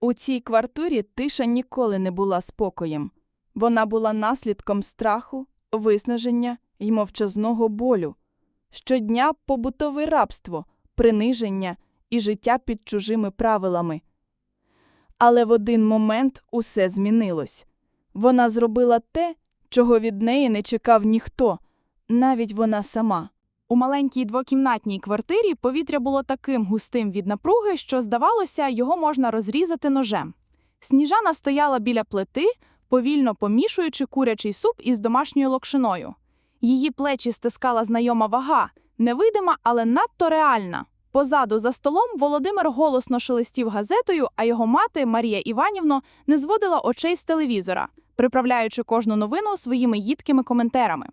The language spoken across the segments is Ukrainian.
У цій квартирі тиша ніколи не була спокоєм. Вона була наслідком страху, виснаження й мовчазного болю. Щодня побутове рабство, приниження і життя під чужими правилами. Але в один момент усе змінилось. Вона зробила те, чого від неї не чекав ніхто, навіть вона сама. У маленькій двокімнатній квартирі повітря було таким густим від напруги, що, здавалося, його можна розрізати ножем. Сніжана стояла біля плити, повільно помішуючи курячий суп із домашньою локшиною. Її плечі стискала знайома вага, невидима, але надто реальна. Позаду за столом Володимир голосно шелестів газетою, а його мати Марія Іванівна не зводила очей з телевізора, приправляючи кожну новину своїми їдкими коментарами.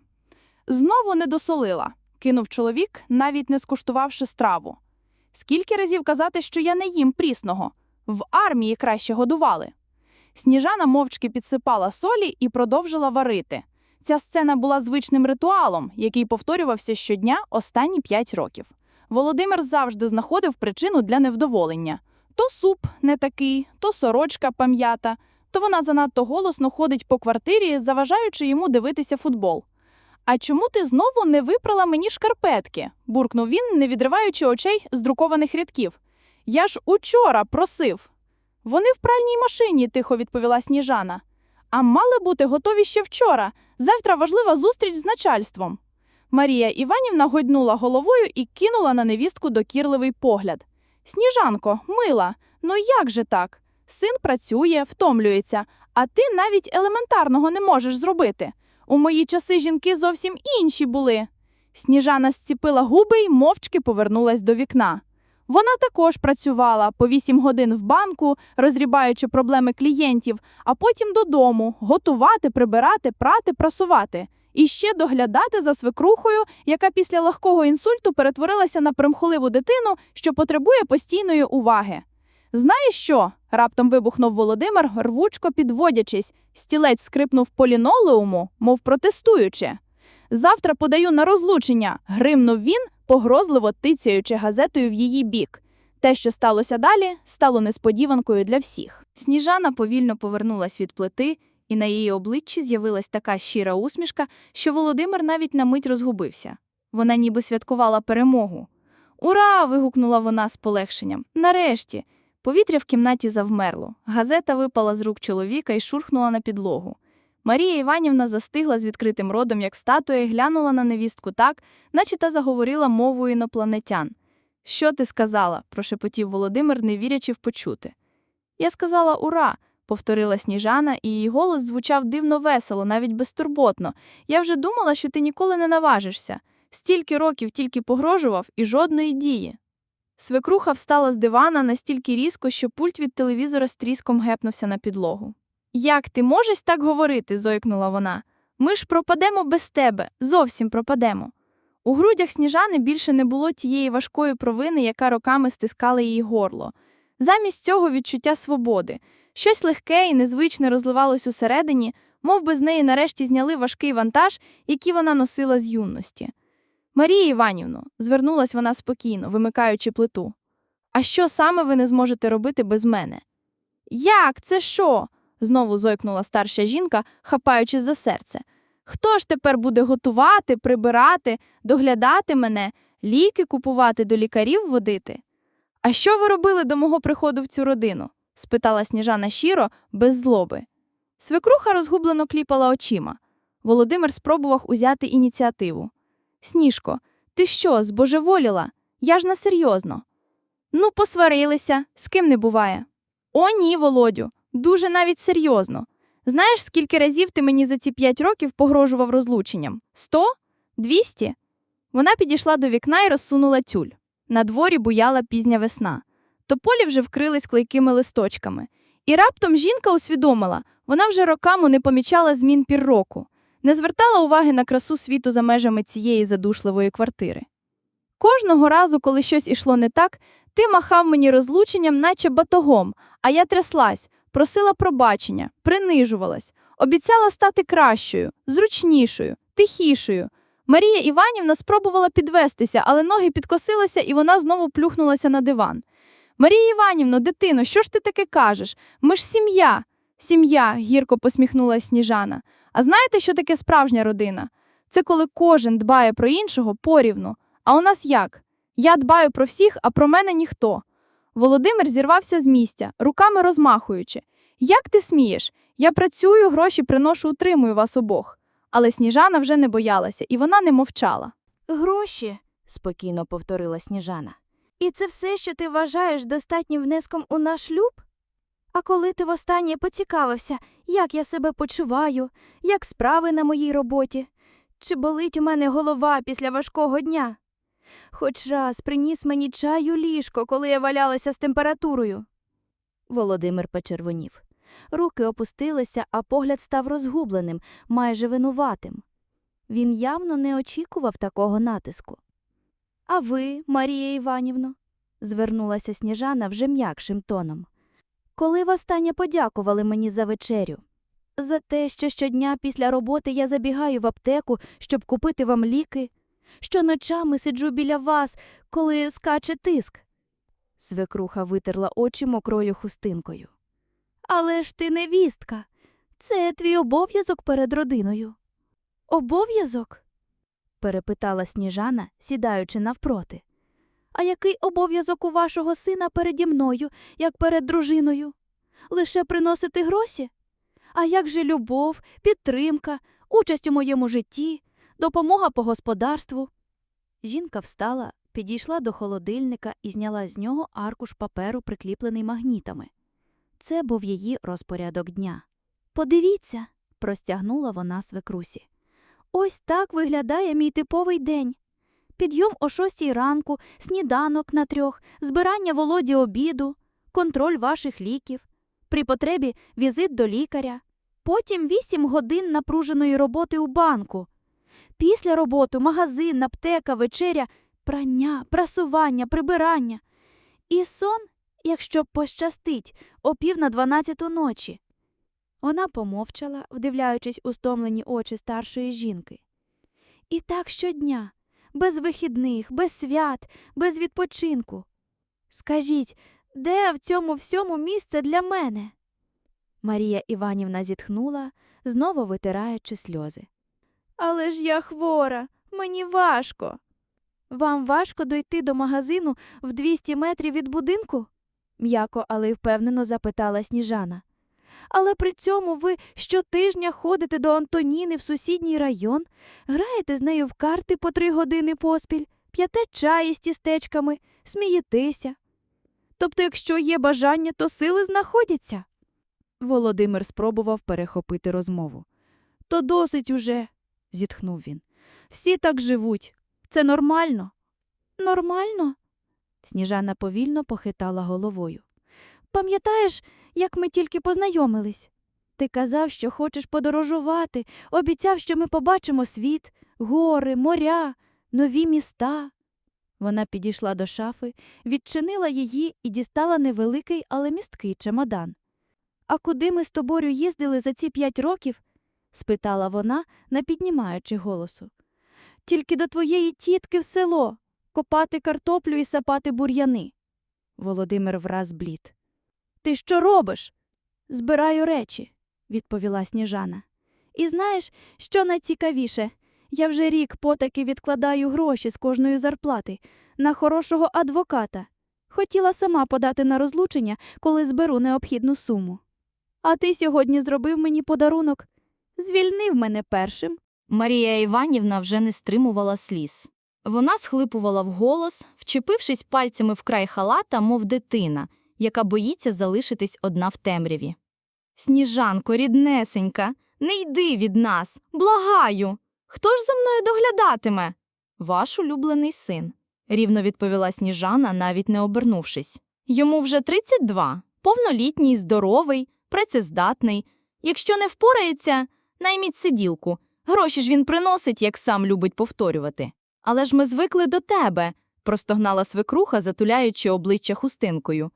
Знову не досолила, кинув чоловік, навіть не скуштувавши страву. Скільки разів казати, що я не їм прісного? В армії краще годували. Сніжана мовчки підсипала солі і продовжила варити. Ця сцена була звичним ритуалом, який повторювався щодня останні п'ять років. Володимир завжди знаходив причину для невдоволення: то суп не такий, то сорочка пам'ята, то вона занадто голосно ходить по квартирі, заважаючи йому дивитися футбол. А чому ти знову не випрала мені шкарпетки? буркнув він, не відриваючи очей з друкованих рядків. Я ж учора просив. Вони в пральній машині, тихо відповіла Сніжана. А мали бути готові ще вчора. Завтра важлива зустріч з начальством. Марія Іванівна гойднула головою і кинула на невістку докірливий погляд. Сніжанко, мила, ну як же так? Син працює, втомлюється, а ти навіть елементарного не можеш зробити. У мої часи жінки зовсім інші були. Сніжана зціпила губи й мовчки повернулась до вікна. Вона також працювала по вісім годин в банку, розрібаючи проблеми клієнтів, а потім додому готувати, прибирати, прати, прасувати. І ще доглядати за свекрухою, яка після легкого інсульту перетворилася на примхливу дитину, що потребує постійної уваги. Знаєш що? раптом вибухнув Володимир, рвучко підводячись. Стілець скрипнув по лінолеуму, мов протестуючи. Завтра подаю на розлучення, гримнув він, погрозливо тицяючи газетою в її бік. Те, що сталося далі, стало несподіванкою для всіх. Сніжана повільно повернулась від плити, і на її обличчі з'явилась така щира усмішка, що Володимир навіть на мить розгубився. Вона ніби святкувала перемогу. Ура! вигукнула вона з полегшенням. Нарешті. Повітря в кімнаті завмерло. Газета випала з рук чоловіка і шурхнула на підлогу. Марія Іванівна застигла з відкритим родом, як статуя, і глянула на невістку так, наче та заговорила мовою інопланетян. Що ти сказала? прошепотів Володимир, не вірячи в почути. Я сказала ура, повторила сніжана, і її голос звучав дивно весело, навіть безтурботно. Я вже думала, що ти ніколи не наважишся. Стільки років тільки погрожував і жодної дії. Свекруха встала з дивана настільки різко, що пульт від телевізора з тріском гепнувся на підлогу. Як ти можеш так говорити? зойкнула вона. Ми ж пропадемо без тебе, зовсім пропадемо. У грудях сніжани більше не було тієї важкої провини, яка роками стискала її горло. Замість цього відчуття свободи. Щось легке і незвичне розливалось усередині, мов би з неї нарешті зняли важкий вантаж, який вона носила з юності. Марія Іванівно, звернулась вона спокійно, вимикаючи плиту. А що саме ви не зможете робити без мене? Як? Це що? знову зойкнула старша жінка, хапаючи за серце. Хто ж тепер буде готувати, прибирати, доглядати мене, ліки купувати до лікарів водити? А що ви робили до мого приходу в цю родину? спитала сніжана щиро, без злоби. Свекруха розгублено кліпала очима. Володимир спробував узяти ініціативу. Сніжко, ти що, збожеволіла? Я ж насерйозно. Ну, посварилися, з ким не буває. О, ні, Володю, дуже навіть серйозно. Знаєш, скільки разів ти мені за ці п'ять років погрожував розлученням? Сто? Двісті? Вона підійшла до вікна і розсунула тюль. На дворі буяла пізня весна. Тополі вже вкрились клейкими листочками. І раптом жінка усвідомила, вона вже роками не помічала змін пір року, не звертала уваги на красу світу за межами цієї задушливої квартири. Кожного разу, коли щось ішло не так, ти махав мені розлученням, наче батогом, а я тряслась, просила пробачення, принижувалась, обіцяла стати кращою, зручнішою, тихішою. Марія Іванівна спробувала підвестися, але ноги підкосилися, і вона знову плюхнулася на диван. Марія Іванівно, дитино, що ж ти таке кажеш? Ми ж сім'я. Сім'я, гірко посміхнулася Сніжана. А знаєте, що таке справжня родина? Це коли кожен дбає про іншого порівну. А у нас як? Я дбаю про всіх, а про мене ніхто. Володимир зірвався з місця, руками розмахуючи. Як ти смієш? Я працюю, гроші приношу, утримую вас обох. Але Сніжана вже не боялася, і вона не мовчала. Гроші, спокійно повторила Сніжана. І це все, що ти вважаєш достатнім внеском у наш шлюб? А коли ти востаннє поцікавився, як я себе почуваю, як справи на моїй роботі? Чи болить у мене голова після важкого дня? Хоч раз приніс мені чаю ліжко, коли я валялася з температурою. Володимир почервонів. Руки опустилися, а погляд став розгубленим, майже винуватим. Він явно не очікував такого натиску. А ви, Марія Іванівно, звернулася Сніжана вже м'якшим тоном. Коли востаннє подякували мені за вечерю? За те, що щодня після роботи я забігаю в аптеку, щоб купити вам ліки, що ночами сиджу біля вас, коли скаче тиск. Свекруха витерла очі мокрою хустинкою. Але ж ти невістка. Це твій обов'язок перед родиною. Обов'язок? перепитала Сніжана, сідаючи навпроти. А який обов'язок у вашого сина переді мною, як перед дружиною? Лише приносити гроші? А як же любов, підтримка, участь у моєму житті, допомога по господарству? Жінка встала, підійшла до холодильника і зняла з нього аркуш паперу, прикліплений магнітами. Це був її розпорядок дня. Подивіться, простягнула вона свекрусі. Ось так виглядає мій типовий день. Підйом о шостій ранку, сніданок на трьох, збирання володі обіду, контроль ваших ліків, при потребі візит до лікаря, потім вісім годин напруженої роботи у банку. Після роботи магазин, аптека, вечеря, прання, прасування, прибирання. І сон, якщо пощастить, о пів на дванадцяту ночі. Вона помовчала, вдивляючись у стомлені очі старшої жінки. І так щодня, без вихідних, без свят, без відпочинку. Скажіть, де в цьому всьому місце для мене? Марія Іванівна зітхнула, знову витираючи сльози. Але ж я хвора, мені важко. Вам важко дойти до магазину в 200 метрів від будинку? м'яко, але й впевнено запитала Сніжана. Але при цьому ви щотижня ходите до Антоніни в сусідній район, граєте з нею в карти по три години поспіль, п'яте чаї з тістечками, смієтеся. Тобто, якщо є бажання, то сили знаходяться. Володимир спробував перехопити розмову. То досить уже, зітхнув він. Всі так живуть. Це нормально. Нормально? Сніжана повільно похитала головою. Пам'ятаєш, як ми тільки познайомились? Ти казав, що хочеш подорожувати, обіцяв, що ми побачимо світ, гори, моря, нові міста. Вона підійшла до шафи, відчинила її і дістала невеликий, але місткий чемодан. А куди ми з тобою їздили за ці п'ять років? спитала вона, не піднімаючи голосу. Тільки до твоєї тітки в село копати картоплю і сапати бур'яни. Володимир враз блід. Ти що робиш? Збираю речі, відповіла сніжана. І знаєш, що найцікавіше? Я вже рік потаки відкладаю гроші з кожної зарплати на хорошого адвоката. Хотіла сама подати на розлучення, коли зберу необхідну суму. А ти сьогодні зробив мені подарунок. Звільнив мене першим. Марія Іванівна вже не стримувала сліз. Вона схлипувала вголос, вчепившись пальцями в край халата, мов дитина, яка боїться залишитись одна в темряві. Сніжанко, ріднесенька, не йди від нас, благаю. Хто ж за мною доглядатиме? Ваш улюблений син, рівно відповіла Сніжана, навіть не обернувшись. Йому вже 32, повнолітній, здоровий, працездатний. Якщо не впорається, найміть сиділку. Гроші ж він приносить, як сам любить повторювати. Але ж ми звикли до тебе, простогнала свекруха, затуляючи обличчя хустинкою.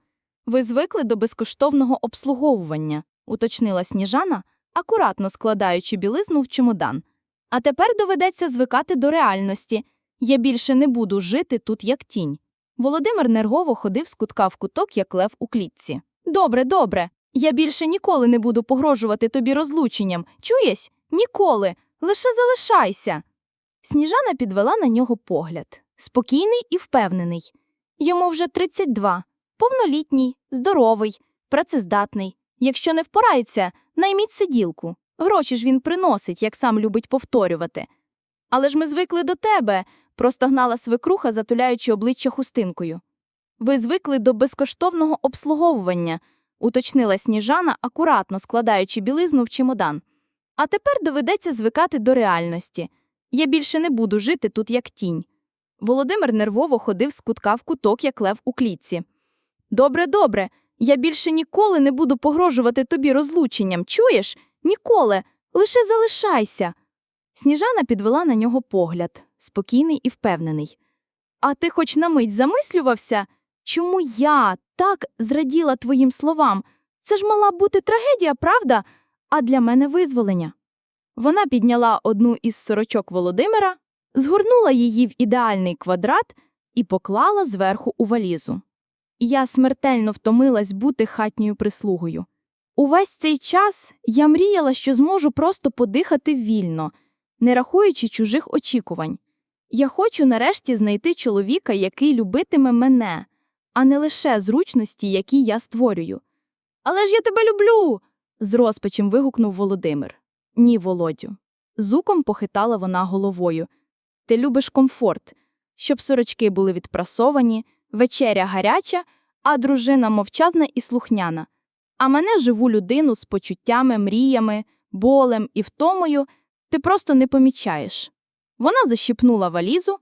Ви звикли до безкоштовного обслуговування, уточнила сніжана, акуратно складаючи білизну в чемодан. А тепер доведеться звикати до реальності. Я більше не буду жити тут як тінь. Володимир нервово ходив з кутка в куток, як лев у клітці. Добре, добре. Я більше ніколи не буду погрожувати тобі розлученням. Чуєш? Ніколи. Лише залишайся. Сніжана підвела на нього погляд. Спокійний і впевнений. Йому вже 32. Повнолітній, здоровий, працездатний. Якщо не впорається, найміть сиділку. Гроші ж він приносить, як сам любить повторювати. Але ж ми звикли до тебе, простогнала свекруха, затуляючи обличчя хустинкою. Ви звикли до безкоштовного обслуговування, уточнила сніжана, акуратно складаючи білизну в чемодан. А тепер доведеться звикати до реальності. Я більше не буду жити тут як тінь. Володимир нервово ходив з кутка в куток, як лев у клітці. Добре, добре. Я більше ніколи не буду погрожувати тобі розлученням. Чуєш? Ніколи. Лише залишайся. Сніжана підвела на нього погляд, спокійний і впевнений. А ти хоч на мить замислювався? Чому я так зраділа твоїм словам? Це ж мала бути трагедія, правда? А для мене визволення. Вона підняла одну із сорочок Володимира, згорнула її в ідеальний квадрат і поклала зверху у валізу. Я смертельно втомилась бути хатньою прислугою. Увесь цей час я мріяла, що зможу просто подихати вільно, не рахуючи чужих очікувань. Я хочу нарешті знайти чоловіка, який любитиме мене, а не лише зручності, які я створюю. Але ж я тебе люблю. з розпачем вигукнув Володимир. Ні, Володю. Зуком похитала вона головою. Ти любиш комфорт, щоб сорочки були відпрасовані, вечеря гаряча, а дружина мовчазна і слухняна. А мене живу людину з почуттями, мріями, болем і втомою ти просто не помічаєш. Вона защіпнула валізу,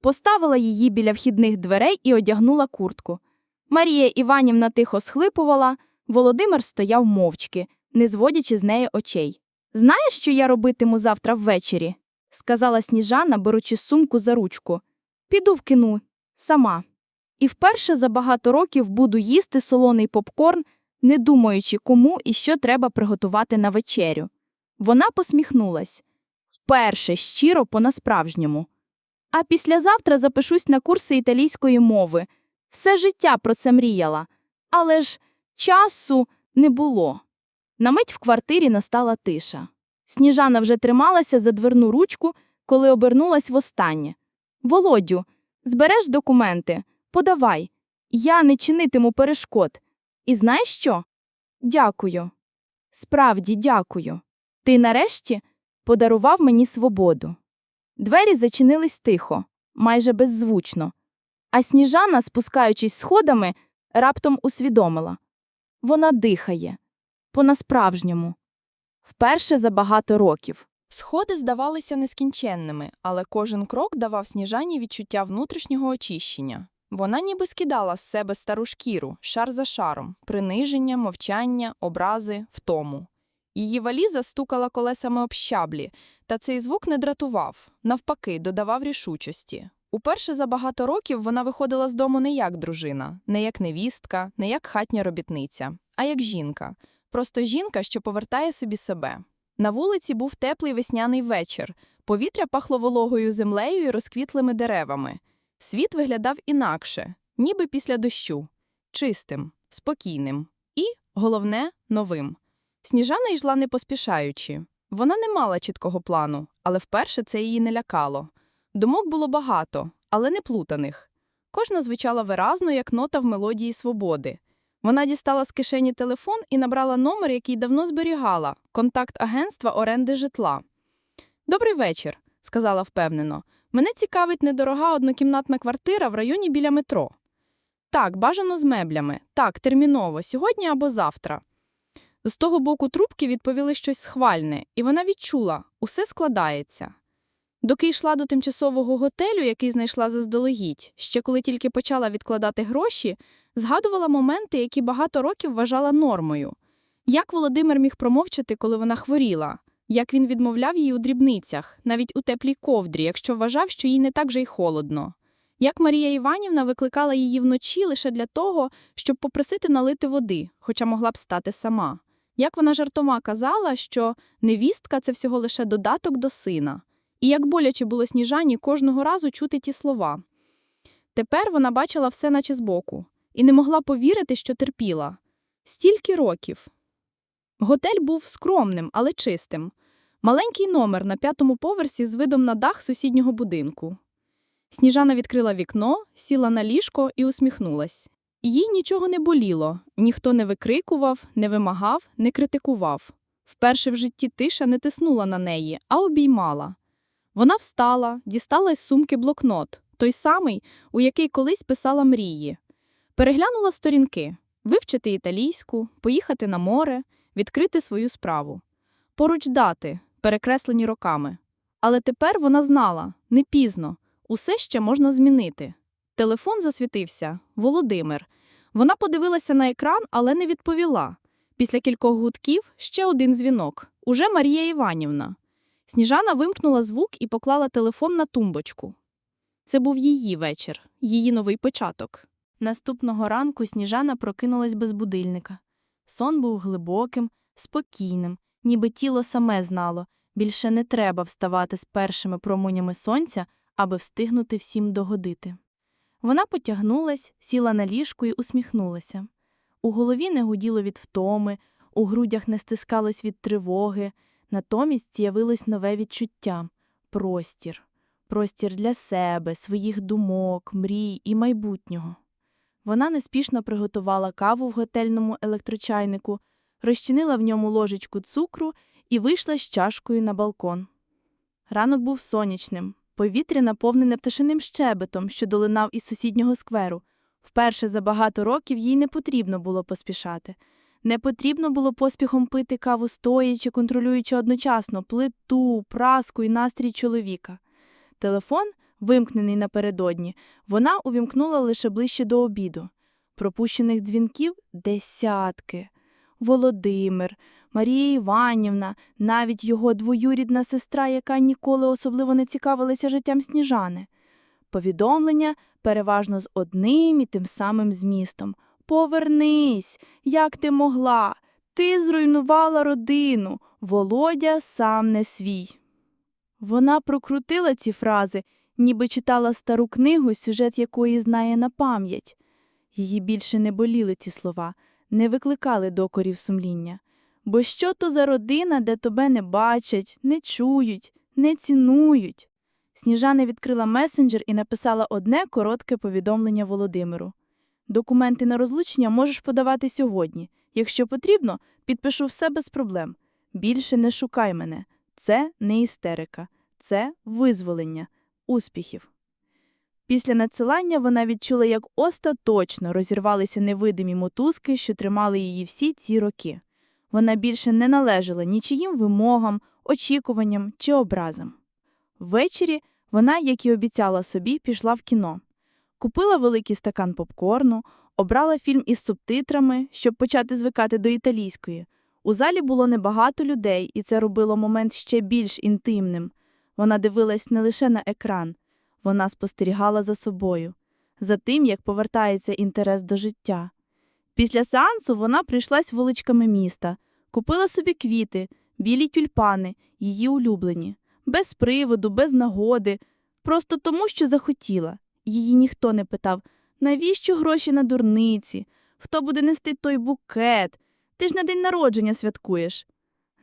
поставила її біля вхідних дверей і одягнула куртку. Марія Іванівна тихо схлипувала, Володимир стояв мовчки, не зводячи з неї очей. Знаєш, що я робитиму завтра ввечері? сказала Сніжана, беручи сумку за ручку. Піду в кіно, сама. І вперше за багато років буду їсти солоний попкорн, не думаючи, кому і що треба приготувати на вечерю. Вона посміхнулась. Вперше щиро по-насправжньому. А післязавтра запишусь на курси італійської мови. Все життя про це мріяла. Але ж часу не було. На мить в квартирі настала тиша. Сніжана вже трималася за дверну ручку, коли обернулась востаннє. Володю, збереш документи, подавай. Я не чинитиму перешкод. І знаєш що? Дякую. Справді дякую. Ти нарешті подарував мені свободу. Двері зачинились тихо, майже беззвучно. А сніжана, спускаючись сходами, раптом усвідомила вона дихає по-насправжньому. Вперше за багато років. Сходи здавалися нескінченними, але кожен крок давав сніжані відчуття внутрішнього очищення. Вона ніби скидала з себе стару шкіру, шар за шаром, приниження, мовчання, образи, втому. Її валіза стукала колесами об щаблі, та цей звук не дратував, навпаки, додавав рішучості. Уперше за багато років вона виходила з дому не як дружина, не як невістка, не як хатня робітниця, а як жінка. Просто жінка, що повертає собі себе. На вулиці був теплий весняний вечір. Повітря пахло вологою землею і розквітлими деревами. Світ виглядав інакше, ніби після дощу, чистим, спокійним і, головне, новим. Сніжана йшла не поспішаючи. Вона не мала чіткого плану, але вперше це її не лякало. Думок було багато, але не плутаних. Кожна звучала виразно, як нота в мелодії свободи. Вона дістала з кишені телефон і набрала номер, який давно зберігала контакт агентства оренди житла. Добрий вечір, сказала впевнено. Мене цікавить недорога однокімнатна квартира в районі біля метро. Так, бажано з меблями. Так, терміново, сьогодні або завтра. З того боку трубки відповіли щось схвальне, і вона відчула усе складається. Доки йшла до тимчасового готелю, який знайшла заздалегідь, ще коли тільки почала відкладати гроші, згадувала моменти, які багато років вважала нормою. Як Володимир міг промовчати, коли вона хворіла? Як він відмовляв їй у дрібницях, навіть у теплій ковдрі, якщо вважав, що їй не так же й холодно? Як Марія Іванівна викликала її вночі лише для того, щоб попросити налити води, хоча могла б стати сама? Як вона жартома казала, що невістка це всього лише додаток до сина? І як боляче було сніжані кожного разу чути ті слова. Тепер вона бачила все наче збоку і не могла повірити, що терпіла. Стільки років. Готель був скромним, але чистим. Маленький номер на п'ятому поверсі з видом на дах сусіднього будинку. Сніжана відкрила вікно, сіла на ліжко і усміхнулась. Їй нічого не боліло, ніхто не викрикував, не вимагав, не критикував. Вперше в житті тиша не тиснула на неї, а обіймала. Вона встала, дістала із сумки блокнот, той самий, у який колись писала мрії. Переглянула сторінки вивчити італійську, поїхати на море, відкрити свою справу. Поруч дати, перекреслені роками. Але тепер вона знала не пізно, усе ще можна змінити. Телефон засвітився Володимир. Вона подивилася на екран, але не відповіла. Після кількох гудків ще один дзвінок уже Марія Іванівна. Сніжана вимкнула звук і поклала телефон на тумбочку. Це був її вечір, її новий початок. Наступного ранку Сніжана прокинулась без будильника. Сон був глибоким, спокійним, ніби тіло саме знало, більше не треба вставати з першими променями сонця, аби встигнути всім догодити. Вона потягнулась, сіла на ліжку і усміхнулася. У голові не гуділо від втоми, у грудях не стискалось від тривоги, натомість з'явилось нове відчуття простір. Простір для себе, своїх думок, мрій і майбутнього. Вона неспішно приготувала каву в готельному електрочайнику, розчинила в ньому ложечку цукру і вийшла з чашкою на балкон. Ранок був сонячним, повітря наповнене пташиним щебетом, що долинав із сусіднього скверу. Вперше за багато років їй не потрібно було поспішати. Не потрібно було поспіхом пити каву стоячи, контролюючи одночасно плиту, праску і настрій чоловіка. Телефон, вимкнений напередодні, вона увімкнула лише ближче до обіду. Пропущених дзвінків десятки. Володимир, Марія Іванівна, навіть його двоюрідна сестра, яка ніколи особливо не цікавилася життям сніжани. Повідомлення переважно з одним і тим самим змістом. Повернись, як ти могла? Ти зруйнувала родину. Володя сам не свій. Вона прокрутила ці фрази, ніби читала стару книгу, сюжет якої знає на пам'ять. Її більше не боліли ті слова, не викликали докорів сумління. Бо що то за родина, де тебе не бачать, не чують, не цінують? Сніжана відкрила месенджер і написала одне коротке повідомлення Володимиру. Документи на розлучення можеш подавати сьогодні. Якщо потрібно, підпишу все без проблем. Більше не шукай мене. Це не істерика, це визволення, успіхів. Після надсилання вона відчула, як остаточно розірвалися невидимі мотузки, що тримали її всі ці роки. Вона більше не належала нічиїм вимогам, очікуванням чи образам. Ввечері вона, як і обіцяла собі, пішла в кіно. Купила великий стакан попкорну, обрала фільм із субтитрами, щоб почати звикати до італійської. У залі було небагато людей, і це робило момент ще більш інтимним. Вона дивилась не лише на екран, вона спостерігала за собою, за тим, як повертається інтерес до життя. Після сеансу вона прийшлась вуличками міста, купила собі квіти, білі тюльпани, її улюблені, без приводу, без нагоди, просто тому, що захотіла. Її ніхто не питав, навіщо гроші на дурниці, хто буде нести той букет. Ти ж на день народження святкуєш.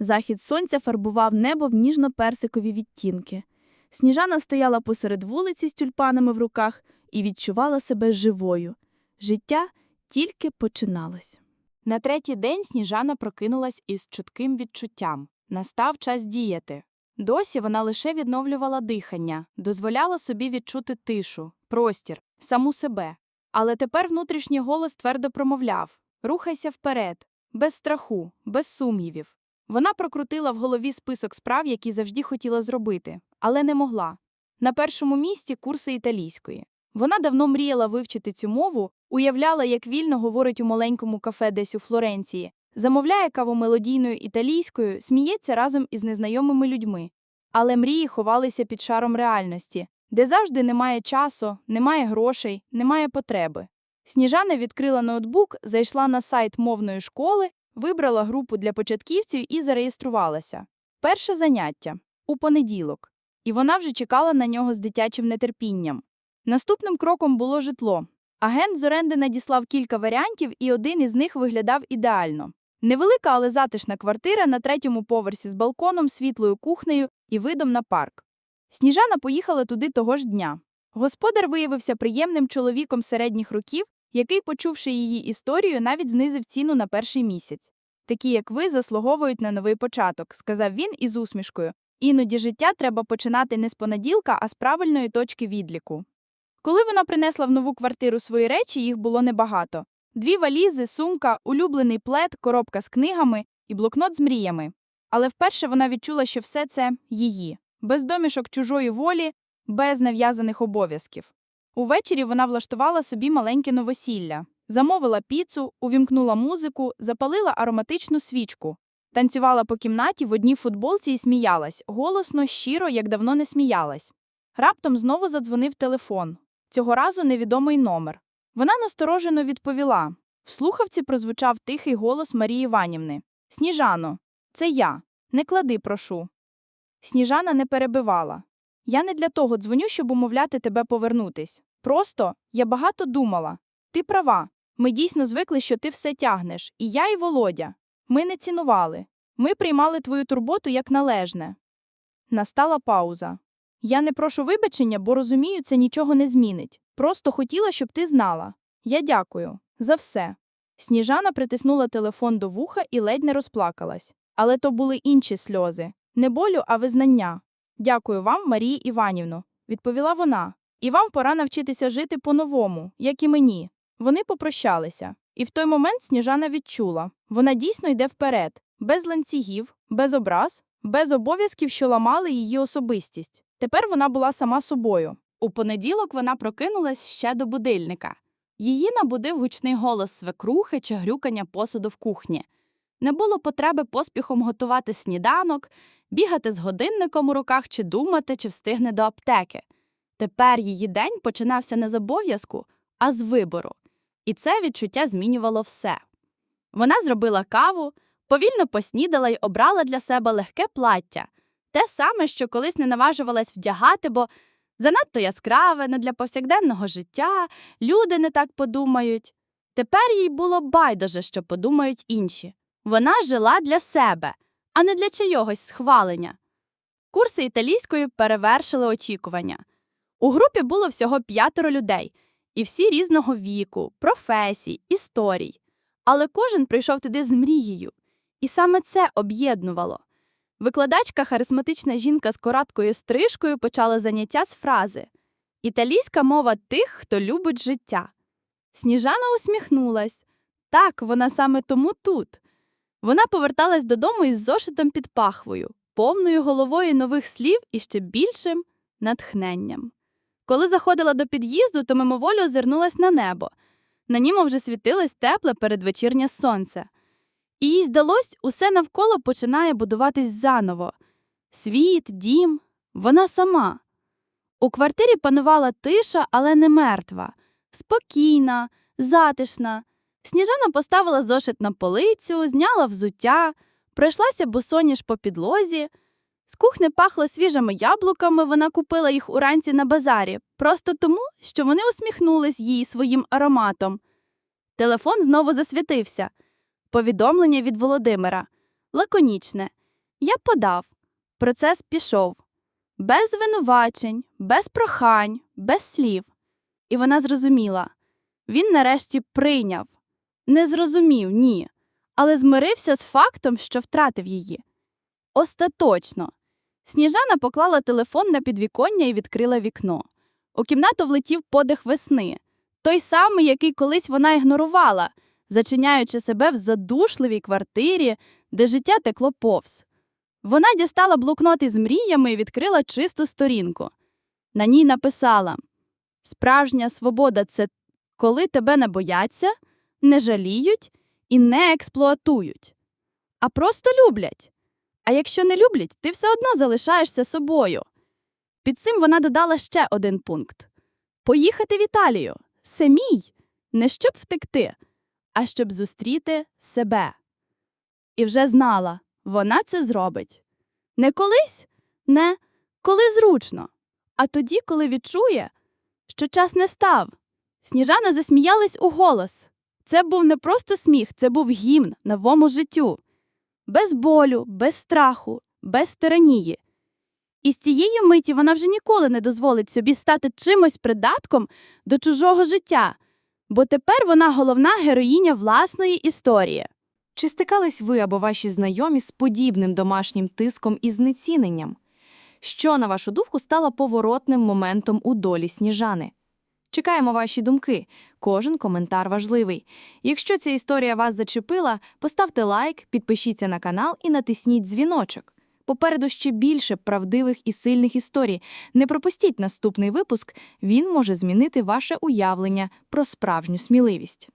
Захід сонця фарбував небо в ніжно-персикові відтінки. Сніжана стояла посеред вулиці з тюльпанами в руках і відчувала себе живою. Життя тільки починалось. На третій день Сніжана прокинулась із чутким відчуттям. Настав час діяти. Досі вона лише відновлювала дихання, дозволяла собі відчути тишу, простір, саму себе. Але тепер внутрішній голос твердо промовляв Рухайся вперед, без страху, без сумнівів. Вона прокрутила в голові список справ, які завжди хотіла зробити, але не могла. На першому місці курси італійської. Вона давно мріяла вивчити цю мову, уявляла, як вільно говорить у маленькому кафе десь у Флоренції, замовляє каву мелодійною італійською, сміється разом із незнайомими людьми. Але мрії ховалися під шаром реальності, де завжди немає часу, немає грошей, немає потреби. Сніжана відкрила ноутбук, зайшла на сайт мовної школи, вибрала групу для початківців і зареєструвалася. Перше заняття у понеділок. І вона вже чекала на нього з дитячим нетерпінням. Наступним кроком було житло. Агент з оренди надіслав кілька варіантів, і один із них виглядав ідеально. Невелика, але затишна квартира на третьому поверсі з балконом, світлою кухнею і видом на парк. Сніжана поїхала туди того ж дня. Господар виявився приємним чоловіком середніх років, який, почувши її історію, навіть знизив ціну на перший місяць. Такі, як ви, заслуговують на новий початок, сказав він із усмішкою. Іноді життя треба починати не з понеділка, а з правильної точки відліку. Коли вона принесла в нову квартиру свої речі, їх було небагато. Дві валізи, сумка, улюблений плед, коробка з книгами і блокнот з мріями. Але вперше вона відчула, що все це її, без домішок чужої волі, без нав'язаних обов'язків. Увечері вона влаштувала собі маленьке новосілля, замовила піцу, увімкнула музику, запалила ароматичну свічку, танцювала по кімнаті в одній футболці і сміялась, голосно, щиро, як давно не сміялась. Раптом знову задзвонив телефон. Цього разу невідомий номер. Вона насторожено відповіла. В слухавці прозвучав тихий голос Марії Іванівни. Сніжано, це я. Не клади, прошу. Сніжана не перебивала. Я не для того дзвоню, щоб умовляти тебе повернутись. Просто я багато думала. Ти права. Ми дійсно звикли, що ти все тягнеш. І я, і Володя. Ми не цінували. Ми приймали твою турботу як належне. Настала пауза. Я не прошу вибачення, бо розумію, це нічого не змінить. Просто хотіла, щоб ти знала. Я дякую. За все. Сніжана притиснула телефон до вуха і ледь не розплакалась. Але то були інші сльози. Не болю, а визнання. Дякую вам, Марії Іванівно, відповіла вона. І вам пора навчитися жити по-новому, як і мені. Вони попрощалися. І в той момент Сніжана відчула вона дійсно йде вперед, без ланцюгів, без образ, без обов'язків, що ламали її особистість. Тепер вона була сама собою. У понеділок вона прокинулась ще до будильника. Її набудив гучний голос свекрухи чи грюкання посуду в кухні. Не було потреби поспіхом готувати сніданок, бігати з годинником у руках чи думати, чи встигне до аптеки. Тепер її день починався не з обов'язку, а з вибору. І це відчуття змінювало все. Вона зробила каву, повільно поснідала й обрала для себе легке плаття, те саме, що колись не наважувалась вдягати, бо занадто яскраве, не для повсякденного життя, люди не так подумають. Тепер їй було байдуже, що подумають інші. Вона жила для себе, а не для чийогось схвалення. Курси італійської перевершили очікування. У групі було всього п'ятеро людей, і всі різного віку, професій, історій. Але кожен прийшов туди з мрією, і саме це об'єднувало. Викладачка, харизматична жінка з короткою стрижкою, почала заняття з фрази Італійська мова тих, хто любить життя. Сніжана усміхнулась. Так, вона саме тому тут. Вона поверталась додому із зошитом під пахвою, повною головою нових слів і ще більшим натхненням. Коли заходила до під'їзду, то мимоволі озирнулась на небо. На ньому вже світилось тепле передвечірнє сонце. І їй здалось, усе навколо починає будуватись заново. Світ, дім, вона сама. У квартирі панувала тиша, але не мертва, спокійна, затишна. Сніжана поставила зошит на полицю, зняла взуття, пройшлася босоніж по підлозі. З кухні пахло свіжими яблуками, вона купила їх уранці на базарі, просто тому, що вони усміхнулись їй своїм ароматом. Телефон знову засвітився. Повідомлення від Володимира. Лаконічне. Я подав. Процес пішов. Без звинувачень, без прохань, без слів. І вона зрозуміла. Він нарешті прийняв. Не зрозумів, ні, але змирився з фактом, що втратив її. Остаточно. Сніжана поклала телефон на підвіконня і відкрила вікно. У кімнату влетів подих весни, той самий, який колись вона ігнорувала, зачиняючи себе в задушливій квартирі, де життя текло повз. Вона дістала блокнот із мріями і відкрила чисту сторінку. На ній написала Справжня свобода це коли тебе не бояться, не жаліють і не експлуатують, а просто люблять. А якщо не люблять, ти все одно залишаєшся собою. Під цим вона додала ще один пункт поїхати в Італію самій, не щоб втекти, а щоб зустріти себе. І вже знала, вона це зробить. Не колись, не коли зручно, а тоді, коли відчує, що час не став. Сніжана засміялась у голос. Це був не просто сміх, це був гімн новому життю. Без болю, без страху, без тиранії. І з цієї миті вона вже ніколи не дозволить собі стати чимось придатком до чужого життя, бо тепер вона головна героїня власної історії. Чи стикались ви або ваші знайомі з подібним домашнім тиском і знеціненням? Що, на вашу думку, стало поворотним моментом у долі сніжани? Чекаємо ваші думки. Кожен коментар важливий. Якщо ця історія вас зачепила, поставте лайк, підпишіться на канал і натисніть дзвіночок. Попереду ще більше правдивих і сильних історій. Не пропустіть наступний випуск, він може змінити ваше уявлення про справжню сміливість.